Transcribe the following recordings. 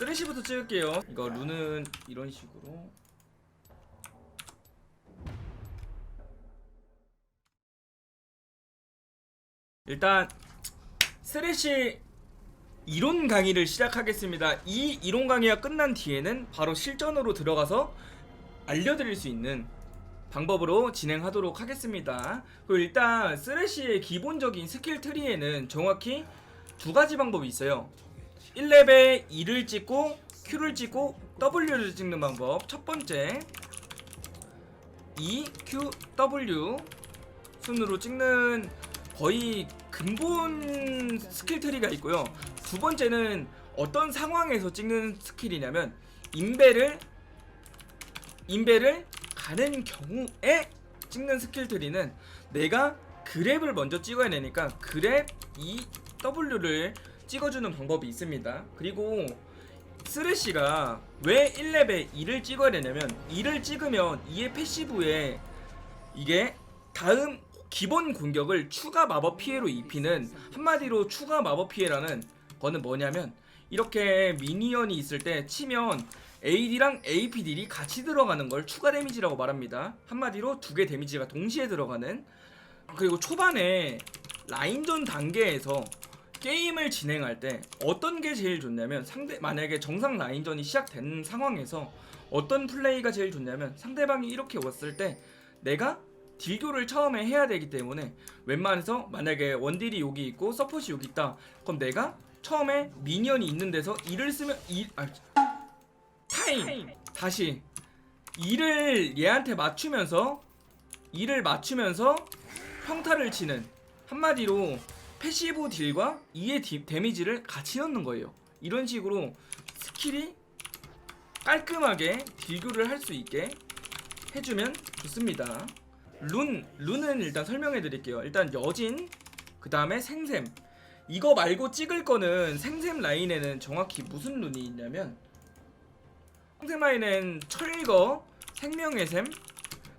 쓰레쉬부터 찍을게요. 이거 룬은 이런 식으로. 일단 쓰레쉬 이론 강의를 시작하겠습니다. 이 이론 강의가 끝난 뒤에는 바로 실전으로 들어가서 알려드릴 수 있는 방법으로 진행하도록 하겠습니다. 그리고 일단 쓰레쉬의 기본적인 스킬 트리에는 정확히 두 가지 방법이 있어요. 1렙에 2를 찍고 Q를 찍고 W를 찍는 방법. 첫 번째 E, Q, W 순으로 찍는 거의 근본 스킬 트리가 있고요. 두 번째는 어떤 상황에서 찍는 스킬이냐면 인베를 인베를 가는 경우에 찍는 스킬 트리는 내가 그랩을 먼저 찍어야 되니까 그랩 E, W를 찍어주는 방법이 있습니다. 그리고 쓰레쉬가 왜 1렙에 2를 찍어야 되냐면 2를 찍으면 2의 패시브에 이게 다음 기본 공격을 추가 마법 피해로 입히는 한마디로 추가 마법 피해라는 거는 뭐냐면 이렇게 미니언이 있을 때 치면 AD랑 AP 딜이 같이 들어가는 걸 추가 데미지라고 말합니다. 한마디로 두 개 데미지가 동시에 들어가는 그리고 초반에 라인전 단계에서 게임을 진행할 때 어떤 게 제일 좋냐면 상대 만약에 정상 라인전이 시작된 상황에서 어떤 플레이가 제일 좋냐면 상대방이 이렇게 왔을 때 내가 딜교를 처음에 해야 되기 때문에 웬만해서 만약에 원딜이 여기 있고 서폿이 여기 있다. 그럼 내가 처음에 미니언이 있는 데서 이를 쓰면 이 아, 타임! 다시 이를 얘한테 맞추면서 이를 맞추면서 평타를 치는 한마디로 패시브 딜과 2의 디, 데미지를 같이 넣는 거예요. 이런 식으로 스킬이 깔끔하게 딜교를 할 수 있게 해주면 좋습니다. 룬, 룬은 일단 설명해 드릴게요. 일단 여진, 그 다음에 생샘. 이거 말고 찍을 거는 생샘 라인에는 정확히 무슨 룬이 있냐면 생샘 라인엔 철거, 생명의 샘,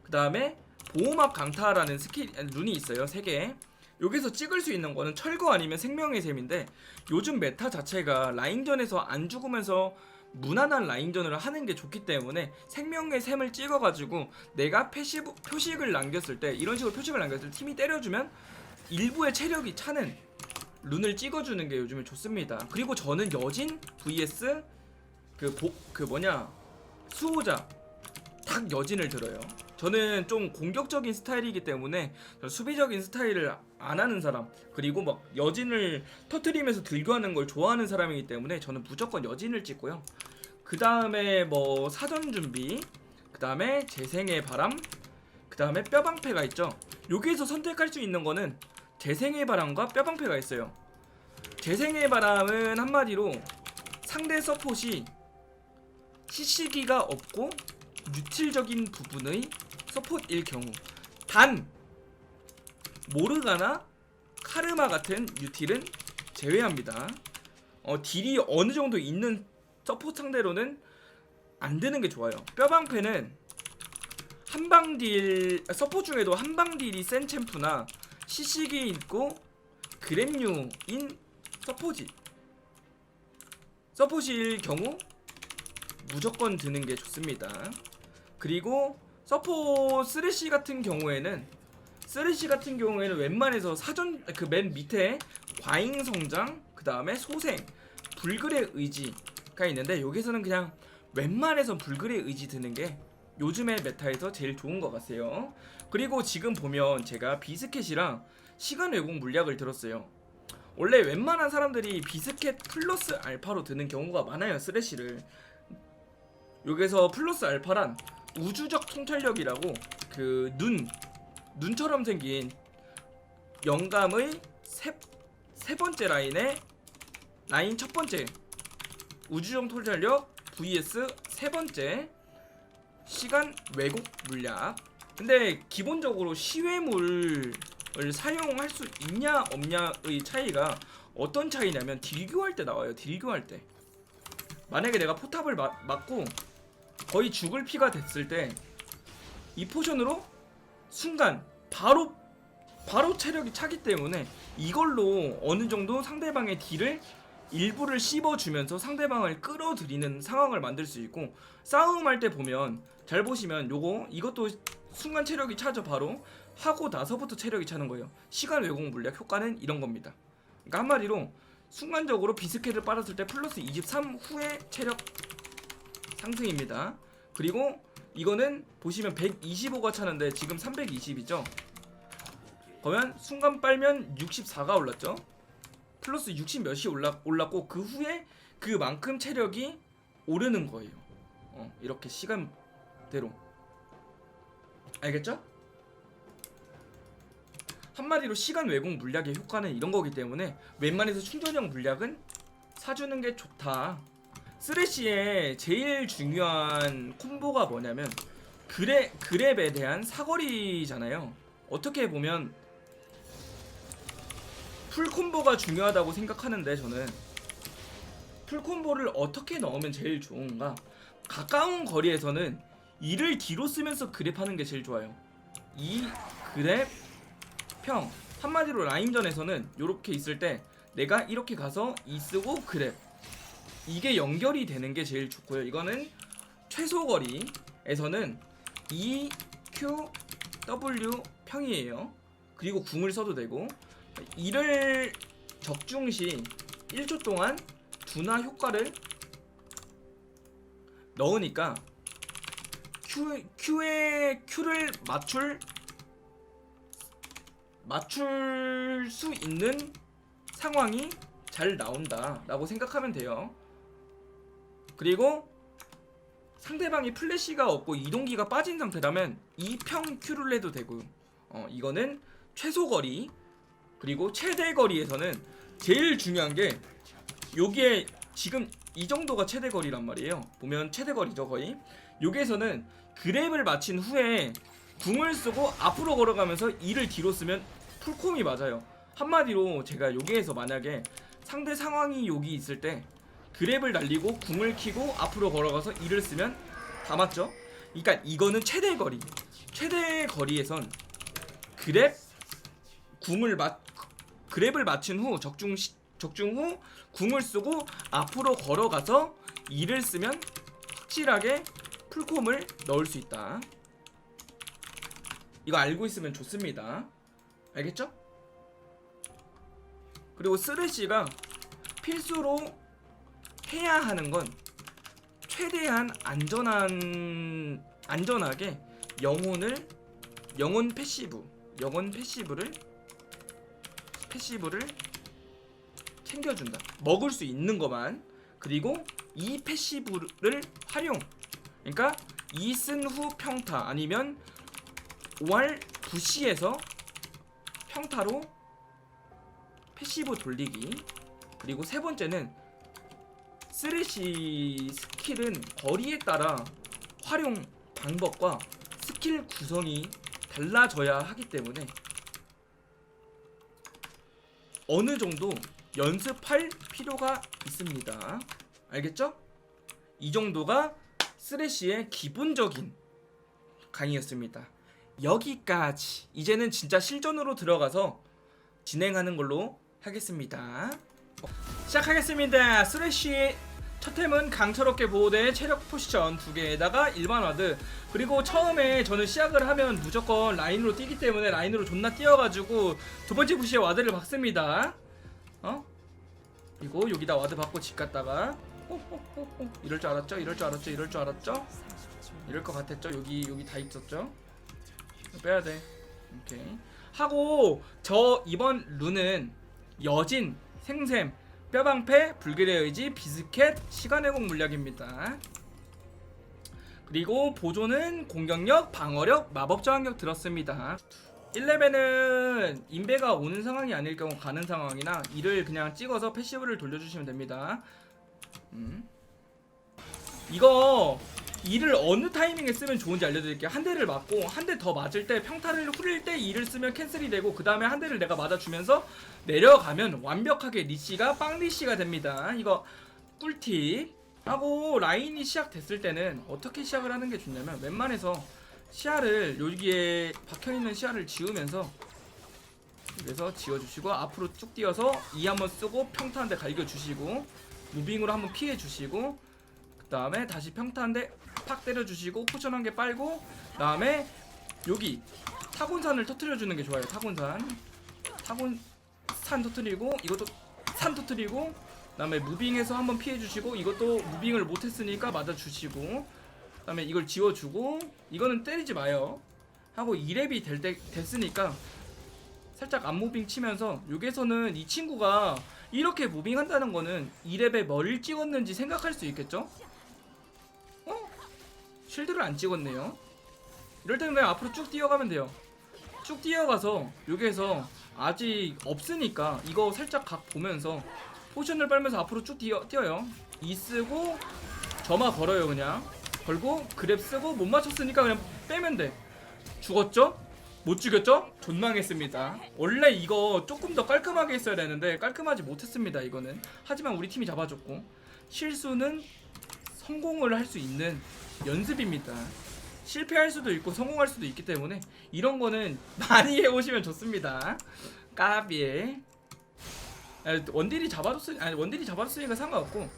그 다음에 보호막 강타라는 스킬 룬이 있어요. 3개. 여기서 찍을 수 있는 거는 철거 아니면 생명의 셈인데 요즘 메타 자체가 라인전에서 안 죽으면서 무난한 라인전을 하는 게 좋기 때문에 생명의 셈을 찍어가지고 내가 패시브, 표식을 남겼을 때 이런 식으로 표식을 남겼을 때 팀이 때려주면 일부의 체력이 차는 룬을 찍어주는 게 요즘에 좋습니다. 그리고 저는 여진 vs 그, 복, 그 뭐냐 수호자 딱 여진을 들어요. 저는 좀 공격적인 스타일이기 때문에 수비적인 스타일을 안 하는 사람 그리고 막 여진을 터트리면서 들교하는 걸 좋아하는 사람이기 때문에 저는 무조건 여진을 찍고요. 그 다음에 뭐 사전 준비, 그 다음에 재생의 바람, 그 다음에 뼈방패가 있죠. 여기에서 선택할 수 있는 거는 재생의 바람과 뼈방패가 있어요. 재생의 바람은 한마디로 상대 서폿이 CC기가 없고 유틸적인 부분의 서폿일 경우 단 모르가나 카르마 같은 유틸은 제외합니다. 어, 딜이 어느 정도 있는 서폿 상대로는 안 되는 게 좋아요. 뼈방패는 한방 딜 서폿 중에도 한방 딜이 센 챔프나 시식이 있고 그램류인 서폿이 서폿일 경우 무조건 드는 게 좋습니다. 그리고 서포 쓰레쉬 같은 경우에는 쓰레쉬 같은 경우에는 웬만해서 사전 그 맨 밑에 과잉 성장 그 다음에 소생 불글의 의지가 있는데 여기서는 그냥 웬만해서 불글의 의지 드는 게 요즘의 메타에서 제일 좋은 것 같아요. 그리고 지금 보면 제가 비스켓이랑 시간 왜곡 물약을 들었어요. 원래 웬만한 사람들이 비스켓 플러스 알파로 드는 경우가 많아요 쓰레쉬를 여기서 플러스 알파란 우주적 통찰력이라고 그 눈 눈처럼 생긴 영감의 세, 세 번째 라인에 라인 첫 번째 우주적 통찰력 vs 세 번째 시간 왜곡 물약. 근데 기본적으로 시외물을 사용할 수 있냐 없냐의 차이가 어떤 차이냐면 딜교할 때 나와요 딜교할 때. 만약에 내가 포탑을 맞, 맞고 거의 죽을 피가 됐을 때 이 포션으로 순간 바로 바로 체력이 차기 때문에 이걸로 어느 정도 상대방의 딜을 일부를 씹어주면서 상대방을 끌어들이는 상황을 만들 수 있고 싸움할 때 보면 잘 보시면 요거 이것도 순간 체력이 차죠 바로. 하고 나서부터 체력이 차는 거예요. 시간 왜곡 물약 효과는 이런 겁니다. 그러니까 한마디로 순간적으로 비스켓을 빨았을 때 플러스 23 후에 체력 상승입니다 그리고 이거는 보시면 125가 차는데 지금 320이죠 그러면 순간 빨면 64가 올랐죠 플러스 60 몇이 올랐고 그 후에 그만큼 체력이 오르는 거예요. 어, 이렇게 시간대로 알겠죠? 한마디로 시간 왜곡 물약의 효과는 이런 거기 때문에 웬만해서 충전형 물약은 사주는 게 좋다. 쓰레쉬의 제일 중요한 콤보가 뭐냐면 그랩, 그랩에 대한 사거리잖아요. 어떻게 보면 풀 콤보가 중요하다고 생각하는데 저는 풀 콤보를 어떻게 넣으면 제일 좋은가? 가까운 거리에서는 이를 뒤로 쓰면서 그랩하는 게 제일 좋아요. 이 그랩 평 한마디로 라인전에서는 이렇게 있을 때 내가 이렇게 가서 이 쓰고 그랩 이게 연결이 되는 게 제일 좋고요. 이거는 최소 거리에서는 E Q W 평이에요. 그리고 궁을 써도 되고 이를 적중 시 1초 동안 두나 효과를 넣으니까 Q, Q에 Q를 맞출 맞출 수 있는 상황이 잘 나온다 라고 생각하면 돼요 그리고 상대방이 플래시가 없고 이동기가 빠진 상태라면 이평 Q를 해도 되고 어, 이거는 최소 거리 그리고 최대 거리에서는 제일 중요한 게 요게 지금 이 정도가 최대 거리란 말이에요. 보면 최대 거리죠 거의. 여기에서는 그랩을 마친 후에 궁을 쓰고 앞으로 걸어가면서 이를 뒤로 쓰면 풀콤이 맞아요. 한마디로 제가 여기에서 만약에 상대 상황이 여기 있을 때 그랩을 날리고 궁을 키고 앞으로 걸어가서 이를 쓰면 다 맞죠? 그러니까 이거는 최대 거리. 최대 거리에선 그랩 궁을 맞 그랩을 맞춘 후 적중 시, 적중 후 궁을 쓰고 앞으로 걸어가서 이를 쓰면 확실하게 풀콤을 넣을 수 있다. 이거 알고 있으면 좋습니다. 알겠죠? 그리고 쓰레쉬가 필수로 해야 하는 건 최대한 안전한 안전하게 영혼을 영혼 패시브 영혼 패시브를 패시브를 챙겨준다. 먹을 수 있는 것만 그리고 이 패시브를 활용. 그러니까 이 쓴 후 평타 아니면 월 부시에서 평타로 패시브 돌리기. 그리고 세 번째는 쓰레쉬 스킬은 거리에 따라 활용 방법과 스킬 구성이 달라져야 하기 때문에 어느 정도 연습할 필요가 있습니다. 알겠죠? 이 정도가 쓰레쉬의 기본적인 강의였습니다. 여기까지. 이제는 진짜 실전으로 들어가서 진행하는 걸로 하겠습니다. 시작하겠습니다. 쓰레쉬 첫 템은 강철없게 보호대 체력 포지션 두 개에다가 일반 와드 그리고 처음에 저는 시작을 하면 무조건 라인으로 뛰기 때문에 라인으로 존나 뛰어가지고 두 번째 부시에 와드를 박습니다 어? 그리고 여기다 와드 받고 집 갔다가 호호호호 이럴 줄 알았죠? 이럴 줄 알았죠? 이럴 줄 알았죠? 이럴 것 같았죠? 여기 여기 다 있었죠? 빼야 돼 오케이 하고 저 이번 룬은 여진 생샘 뼈방패, 불길의 의지, 비스켓, 시간 회복 물약입니다. 그리고 보조는 공격력, 방어력, 마법 저항력 들었습니다. 1레벨은 인베가 오는 상황이 아닐 경우 가는 상황이나 이를 그냥 찍어서 패시브를 돌려주시면 됩니다. 음. 이거 이를 어느 타이밍에 쓰면 좋은지 알려드릴게요. 한 대를 맞고 한 대 더 맞을 때 평타를 후릴 때 이를 쓰면 캔슬이 되고 그 다음에 한 대를 내가 맞아주면서 내려가면 완벽하게 리시가 빵 리시가 됩니다. 이거 꿀팁 하고 라인이 시작됐을 때는 어떻게 시작을 하는 게 좋냐면 웬만해서 시야를 여기에 박혀있는 시야를 지우면서 그래서 지워주시고 앞으로 쭉 뛰어서 E 한번 쓰고 평타 한 대 갈겨주시고 무빙으로 한번 피해주시고 그 다음에 다시 평타 한대팍 때려주시고 포션 한 개 빨고 그 다음에 여기 타곤산을 터트려주는 게 좋아요 타곤산 타곤산 터트리고 이것도 산 터트리고 그 다음에 무빙해서 한번 피해주시고 이것도 무빙을 못했으니까 맞아주시고 그 다음에 이걸 지워주고 이거는 때리지 마요 하고 2렙이 될 때 됐으니까 살짝 앞무빙 치면서 여기에서는 이 친구가 이렇게 무빙한다는 거는 2렙에 뭘 찍었는지 생각할 수 있겠죠? 어? 실드를 안 찍었네요 이럴 때는 그냥 앞으로 쭉 뛰어가면 돼요 쭉 뛰어가서 여기에서 아직 없으니까 이거 살짝 각 보면서 포션을 빨면서 앞으로 쭉 뛰어, 뛰어요 이 쓰고 점화 걸어요 그냥 걸고 그랩 쓰고 못 맞췄으니까 그냥 빼면 돼 죽었죠? 못 죽였죠? 존망했습니다. 원래 이거 조금 더 깔끔하게 했어야 되는데 깔끔하지 못했습니다. 이거는. 하지만 우리 팀이 잡아줬고 실수는 성공을 할 수 있는 연습입니다. 실패할 수도 있고 성공할 수도 있기 때문에 이런 거는 많이 해오시면 좋습니다. 까비에 아, 원딜이 잡아줬으니 아니 원딜이 잡아줬으니까 상관없고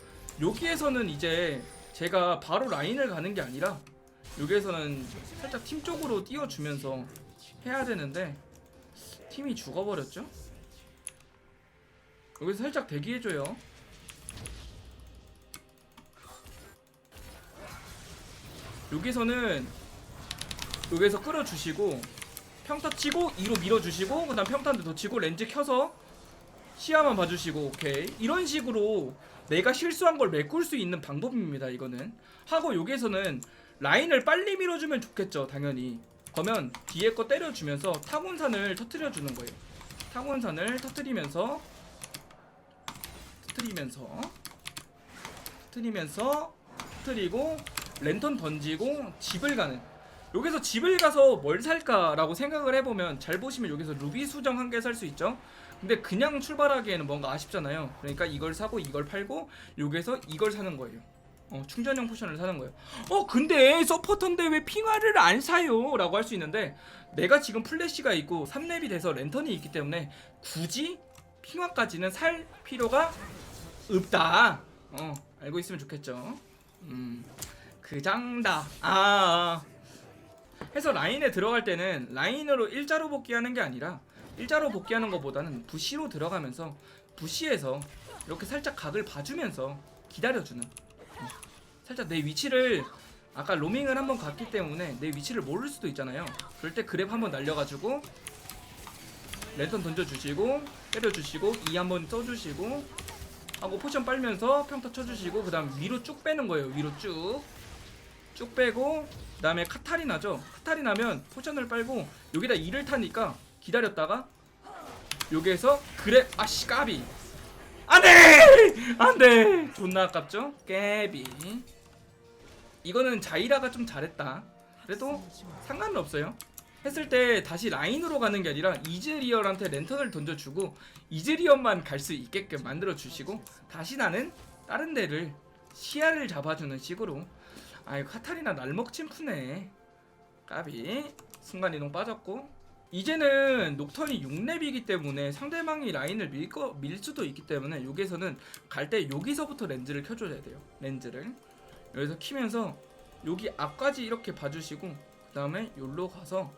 여기에서는 이제 제가 바로 라인을 가는 게 아니라 여기에서는 살짝 팀 쪽으로 띄워주면서 해야 되는데 팀이 죽어버렸죠? 여기서 살짝 대기해줘요 여기서는 여기서 끌어주시고 평타 치고 2로 밀어주시고 그 다음 평타 한대더 치고 렌즈 켜서 시야만 봐주시고 오케이. 이런 식으로 내가 실수한 걸 메꿀 수 있는 방법입니다 이거는. 하고 여기에서는 라인을 빨리 밀어주면 좋겠죠 당연히. 그러면 뒤에 거 때려주면서 타곤산을 터트려주는 거예요. 타곤산을 터트리면서 터트리면서 터트리면서 터트리고 랜턴 던지고 집을 가는 여기서 집을 가서 뭘 살까라고 생각을 해보면 잘 보시면 여기서 루비 수정 한 개 살 수 있죠 근데 그냥 출발하기에는 뭔가 아쉽잖아요 그러니까 이걸 사고 이걸 팔고 여기서 이걸 사는 거예요 어, 충전형 포션을 사는 거예요. 어, 근데 서포터인데 왜 핑화를 안 사요? 라고 할 수 있는데 내가 지금 플래시가 있고 3렙이 돼서 랜턴이 있기 때문에 굳이 핑화까지는 살 필요가 없다. 어, 알고 있으면 좋겠죠. 음, 그 장다. 아, 아. 해서 라인에 들어갈 때는 라인으로 일자로 복귀하는 게 아니라 일자로 복귀하는 것보다는 부시로 들어가면서 부시에서 이렇게 살짝 각을 봐주면서 기다려주는 살짝 내 위치를 아까 로밍을 한번 갔기 때문에 내 위치를 모를 수도 있잖아요. 그럴 때 그랩 한번 날려가지고 랜턴 던져주시고 때려주시고 E 한번 써주시고 하고 포션 빨면서 평타 쳐주시고 그 다음 위로 쭉 빼는 거예요. 위로 쭉. 쭉 빼고 그 다음에 카타리나죠. 카타리나면 포션을 빨고 여기다 E를 타니까 기다렸다가 여기에서 그랩 아씨 까비. 안돼! 안돼! 존나 아깝죠? 깨비. 이거는 자이라가 좀 잘했다. 그래도 상관은 없어요. 했을 때 다시 라인으로 가는 게 아니라 이즈리얼한테 랜턴을 던져주고 이즈리얼만 갈 수 있게끔 만들어 주시고 다시 나는 다른 데를 시야를 잡아주는 식으로 아이 카타리나 날먹친 푸네. 까비. 순간이동 빠졌고. 이제는 녹턴이 6렙이기 때문에 상대방이 라인을 밀, 거, 밀 수도 있기 때문에 여기서는 갈 때 여기서부터 렌즈를 켜줘야 돼요. 렌즈를. 여기서 키면서 여기 앞까지 이렇게 봐주시고 그 다음에 여기로 가서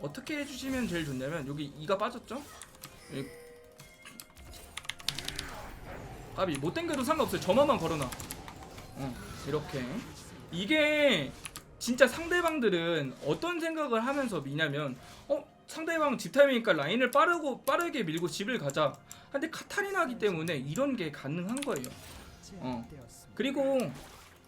어떻게 해주시면 제일 좋냐면 여기 이가 빠졌죠? 여기 까비. 못 당겨도 상관없어요. 점화만 걸어놔. 어 이렇게 이게 진짜 상대방들은 어떤 생각을 하면서 미냐면 어 상대방 집 타임이니까 라인을 빠르고 빠르게 밀고 집을 가자. 근데 카타리나기 때문에 이런 게 가능한 거예요. 어. 그리고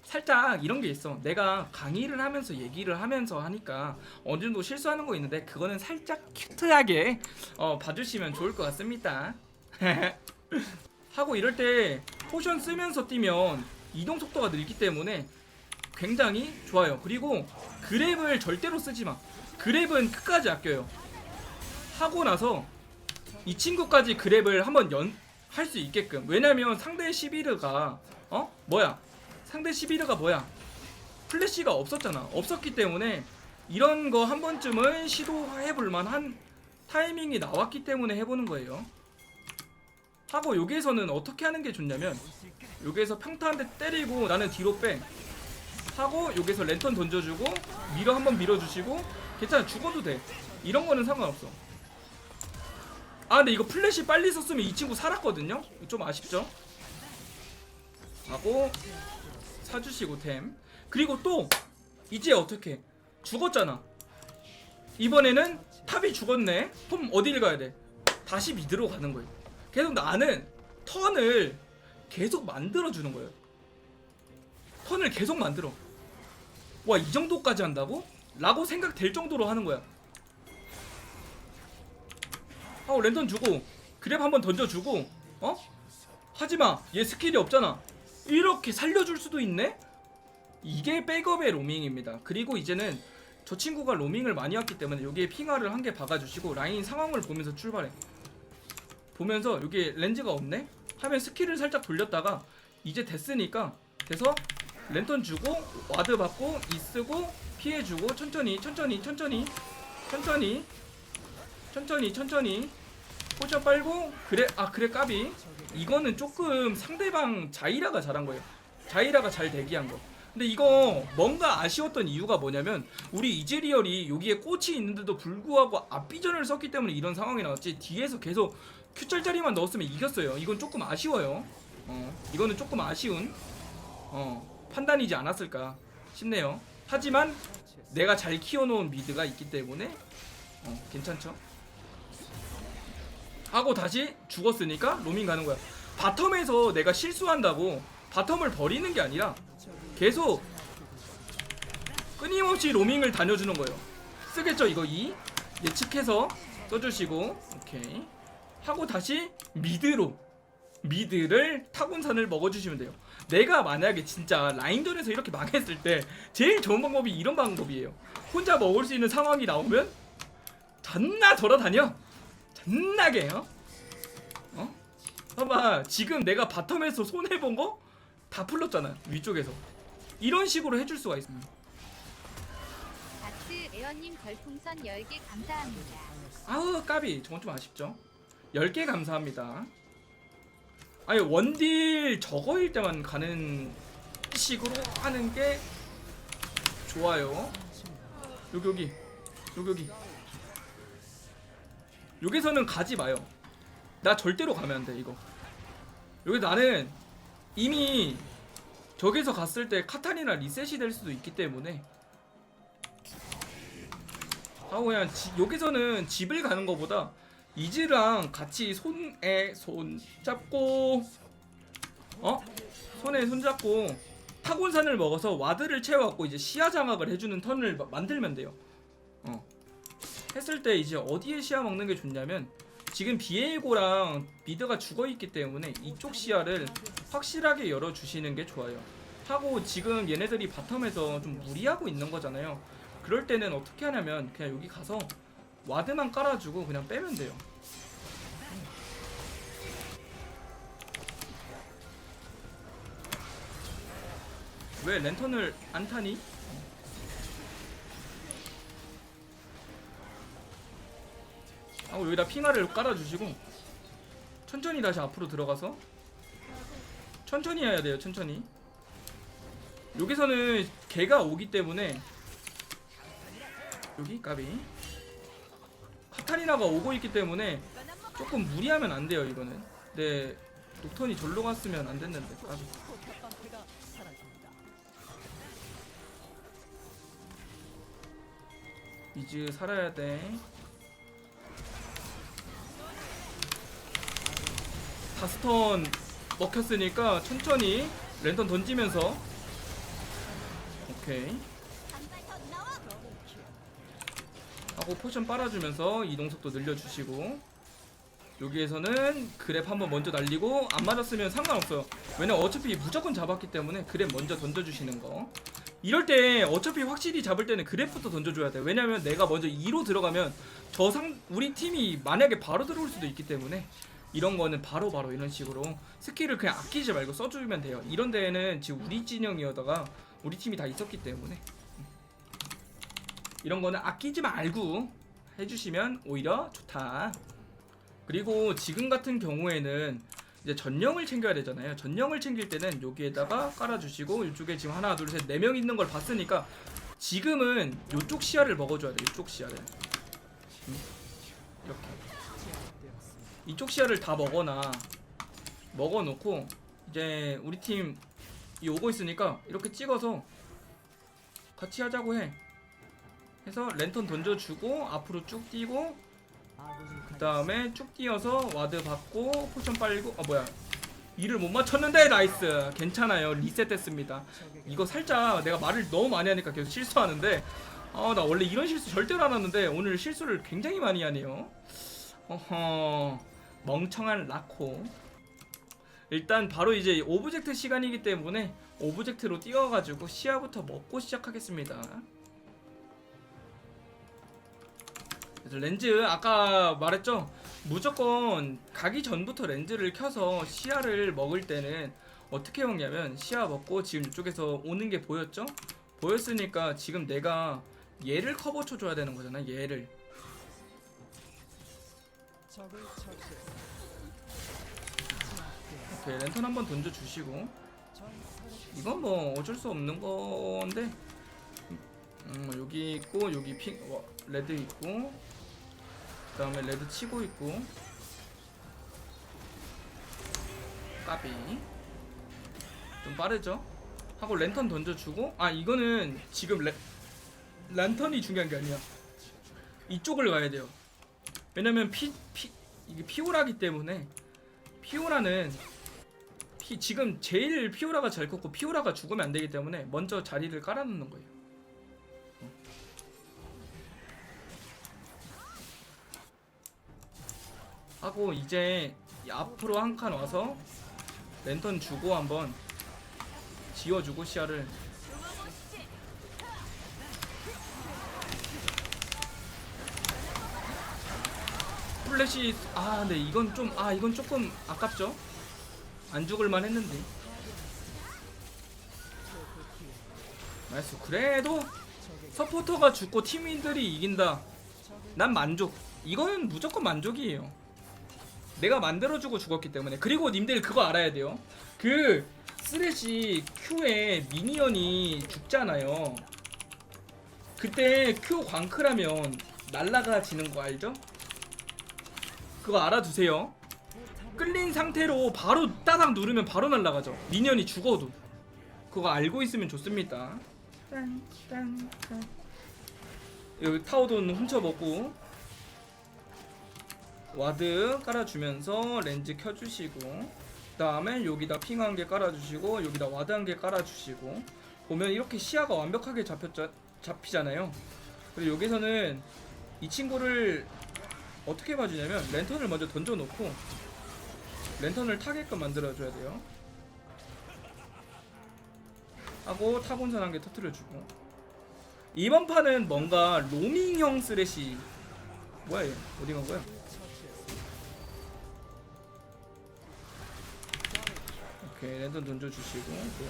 살짝 이런 게 있어. 내가 강의를 하면서 얘기를 하면서 하니까 어느 정도 실수하는 거 있는데 그거는 살짝 큐트하게 어, 봐주시면 좋을 것 같습니다. 하고 이럴 때 포션 쓰면서 뛰면 이동 속도가 늘기 때문에 굉장히 좋아요. 그리고 그랩을 절대로 쓰지 마. 그랩은 끝까지 아껴요. 하고 나서 이 친구까지 그랩을 한번 연 할 수 있게끔. 왜냐면 상대 11가 어? 뭐야? 상대 11가 뭐야? 플래시가 없었잖아. 없었기 때문에 이런 거 한 번쯤은 시도해 볼 만한 타이밍이 나왔기 때문에 해보는 거예요. 하고 여기에서는 어떻게 하는 게 좋냐면 여기에서 평타 한 대 때리고 나는 뒤로 빼 하고 여기서 랜턴 던져주고 밀어 한번 밀어주시고 괜찮아 죽어도 돼. 이런 거는 상관없어. 아 근데 이거 플래시 빨리 썼으면 이 친구 살았거든요? 좀 아쉽죠? 하고 사주시고 템. 그리고 또 이제 어떻게? 죽었잖아. 이번에는 탑이 죽었네. 그럼 어디를 가야 돼? 다시 미드로 가는 거예요. 계속 나는 턴을 계속 만들어 주는 거예요. 턴을 계속 만들어 와 이 정도까지 한다고? 라고 생각될 정도로 하는 거야 하고 랜턴 주고 그랩 한번 던져주고 어? 하지마 얘 스킬이 없잖아 이렇게 살려줄 수도 있네? 이게 백업의 로밍입니다 그리고 이제는 저 친구가 로밍을 많이 왔기 때문에 여기에 핑화를 한 개 박아주시고 라인 상황을 보면서 출발해 보면서 여기 렌즈가 없네? 하면 스킬을 살짝 돌렸다가 이제 됐으니까 돼서 랜턴 주고 와드 받고 이 쓰고 피해 주고 천천히 천천히 천천히 천천히 천천히 천천히. 포션 빨고 그래 아 그래 까비. 이거는 조금 상대방 자이라가 잘한 거예요. 자이라가 잘 대기한 거. 근데 이거 뭔가 아쉬웠던 이유가 뭐냐면 우리 이즈리얼이 여기에 꽃이 있는데도 불구하고 앞비전을 썼기 때문에 이런 상황이 나왔지 뒤에서 계속 큐짤짜리만 넣었으면 이겼어요. 이건 조금 아쉬워요. 어 이거는 조금 아쉬운 어 판단이지 않았을까 싶네요. 하지만 내가 잘 키워놓은 미드가 있기 때문에 어 괜찮죠? 하고 다시 죽었으니까 로밍 가는 거야. 바텀에서 내가 실수한다고 바텀을 버리는 게 아니라 계속 끊임없이 로밍을 다녀주는 거예요. 쓰겠죠 이거 2 예측해서 써주시고 오케이. 하고 다시 미드로 미드를 타곤산을 먹어주시면 돼요 내가 만약에 진짜 라인전에서 이렇게 망했을 때 제일 좋은 방법이 이런 방법이에요. 혼자 먹을 수 있는 상황이 나오면 존나 돌아다녀. 존나게 어? 어? 봐봐 지금 내가 바텀에서 손해본 거 다 풀렸잖아 위쪽에서. 이런 식으로 해줄 수가 있어 다트 에어님 별풍선 10개 감사합니다. 아우 까비. 저건 좀 아쉽죠? 10개 감사합니다 아니 원딜 저거일 때만 가는 식으로 하는 게 좋아요. 여기 여기. 여기 여기. 여기서는 가지 마요. 나 절대로 가면 안 돼 이거. 여기 나는 이미 저기서 갔을 때 카탄이나 리셋이 될 수도 있기 때문에. 하고 그냥 지- 여기서는 집을 가는 것보다 이즈랑 같이 손에 손 잡고 어 손에 손 잡고 타곤산을 먹어서 와드를 채워갖고 이제 시야 장악을 해주는 턴을 마- 만들면 돼요. 어 했을 때 이제 어디에 시야 먹는 게 좋냐면 지금 비에고랑 미드가 죽어 있기 때문에 이쪽 시야를 확실하게 열어 주시는 게 좋아요. 하고 지금 얘네들이 바텀에서 좀 무리하고 있는 거잖아요. 그럴 때는 어떻게 하냐면 그냥 여기 가서 와드만 깔아주고 그냥 빼면 돼요. 왜 랜턴을 안 타니? 하고 여기다 핑화를 깔아주시고 천천히 다시 앞으로 들어가서 천천히 해야 돼요 천천히 여기서는 개가 오기 때문에 여기 까비 카타리나가 오고 있기 때문에 조금 무리하면 안 돼요 이거는. 근데 녹턴이 절로 갔으면 안 됐는데. 까비 이즈 살아야 돼. 다스턴 먹혔으니까 천천히 랜턴 던지면서. 오케이 하고 포션 빨아주면서 이동 속도 늘려주시고 여기에서는 그랩 한번 먼저 날리고 안 맞았으면 상관없어요. 왜냐면 어차피 무조건 잡았기 때문에 그랩 먼저 던져주시는 거. 이럴 때 어차피 확실히 잡을 때는 그랩부터 던져줘야 돼 왜냐면 내가 먼저 2로 들어가면 저 상 우리 팀이 만약에 바로 들어올 수도 있기 때문에 이런 거는 바로바로 이런 식으로 스킬을 그냥 아끼지 말고 써주면 돼요. 이런 데에는 지금 우리 진영이어다가 우리 팀이 다 있었기 때문에 이런 거는 아끼지 말고 해주시면 오히려 좋다. 그리고 지금 같은 경우에는 이제 전령을 챙겨야 되잖아요. 전령을 챙길 때는 여기에다가 깔아주시고 이쪽에 지금 하나 둘 셋 네 명 있는 걸 봤으니까 지금은 이쪽 시야를 먹어줘야 돼. 이쪽 시야를 음, 이렇게 이쪽 시야를 다 먹어놔 먹어놓고 이제 우리 팀이 오고 있으니까 이렇게 찍어서 같이 하자고 해. 해서 랜턴 던져주고 앞으로 쭉 뛰고 그 다음에 쭉 뛰어서 와드 받고 포션 빨고 아 뭐야. 이를 못 맞췄는데 나이스. 괜찮아요. 리셋됐습니다. 이거 살짝 내가 말을 너무 많이 하니까 계속 실수하는데 아 나 원래 이런 실수 절대로 안 하는데 오늘 실수를 굉장히 많이 하네요. 어허. 멍청한 라코. 일단 바로 이제 오브젝트 시간이기 때문에 오브젝트로 뛰어가지고 시야부터 먹고 시작하겠습니다 그래서 렌즈 아까 말했죠? 무조건 가기 전부터 렌즈를 켜서 시야를 먹을 때는 어떻게 먹냐면 시야 먹고 지금 이쪽에서 오는 게 보였죠? 보였으니까 지금 내가 얘를 커버 쳐줘야 되는 거잖아 얘를. 오케이 랜턴 한번 던져주시고. 이건 뭐 어쩔 수 없는 건데. 음, 여기 있고 여기 핑 와, 레드 있고 그 다음에 레드 치고 있고. 까비. 좀 빠르죠? 하고 랜턴 던져주고. 아 이거는 지금 랜 랜턴이 중요한 게 아니야. 이쪽을 가야 돼요. 왜냐면 피, 피 이게 피오라기 때문에 피오라는 피, 지금 제일 피오라가 잘 컸고 피오라가 죽으면 안 되기 때문에 먼저 자리를 깔아놓는 거예요 하고 이제 이 앞으로 한 칸 와서 랜턴 주고 한번 지워주고 시야를. 플래시 아 근데 이건 좀 아 이건 조금 아깝죠? 안 죽을만 했는데. 나이스. 그래도 서포터가 죽고 팀인들이 이긴다. 난 만족. 이거는 무조건 만족이에요 내가 만들어주고 죽었기 때문에. 그리고 님들 그거 알아야 돼요. 그 쓰레쉬 Q에 미니언이 죽잖아요. 그때 Q 광크라면 날라가지는 거 알죠? 그거 알아두세요. 끌린 상태로 바로 따닥 누르면 바로 날라가죠. 미니언이 죽어도. 그거 알고 있으면 좋습니다. 딴딴딴. 여기 타워돈 훔쳐먹고 와드 깔아주면서 렌즈 켜주시고 그 다음에 여기다 핑 한 개 깔아주시고 여기다 와드 한 개 깔아주시고 보면 이렇게 시야가 완벽하게 잡혔자, 잡히잖아요. 그리고 여기서는 이 친구를 어떻게 봐주냐면 랜턴을 먼저 던져놓고 랜턴을 타게끔 만들어줘야 돼요. 하고 타본선 한 개 터트려주고. 이번 판은 뭔가 로밍형 쓰레쉬. 뭐야 얘? 어디 간 거야 오케이 랜턴 던져주시고 또.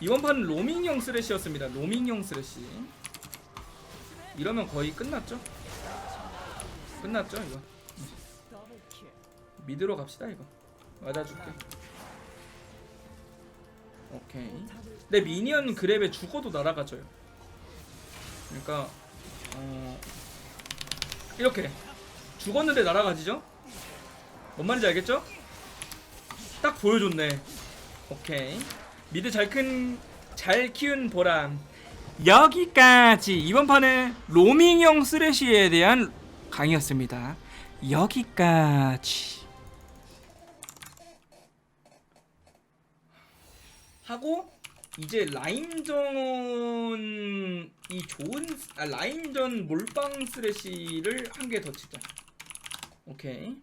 이번 판은 로밍형 쓰레쉬였습니다. 로밍형 쓰레쉬. 이러면 거의 끝났죠? 끝났죠 이거? 미드로 갑시다 이거. 맞아줄게. 오케이. 내 미니언 그랩에 죽어도 날아가져요. 그러니까 어 이렇게. 죽었는데 날아가지죠 뭔 말인지 알겠죠? 딱 보여줬네. 오케이. 미드 잘 큰 잘 키운 보람. 여기까지. 이번 판은 로밍형 쓰레쉬에 대한 강의였습니다. 여기까지. 하고 이제 라인전 이 좋은 아 라인전 몰빵 쓰레쉬를 한 개 더 치자. 오케이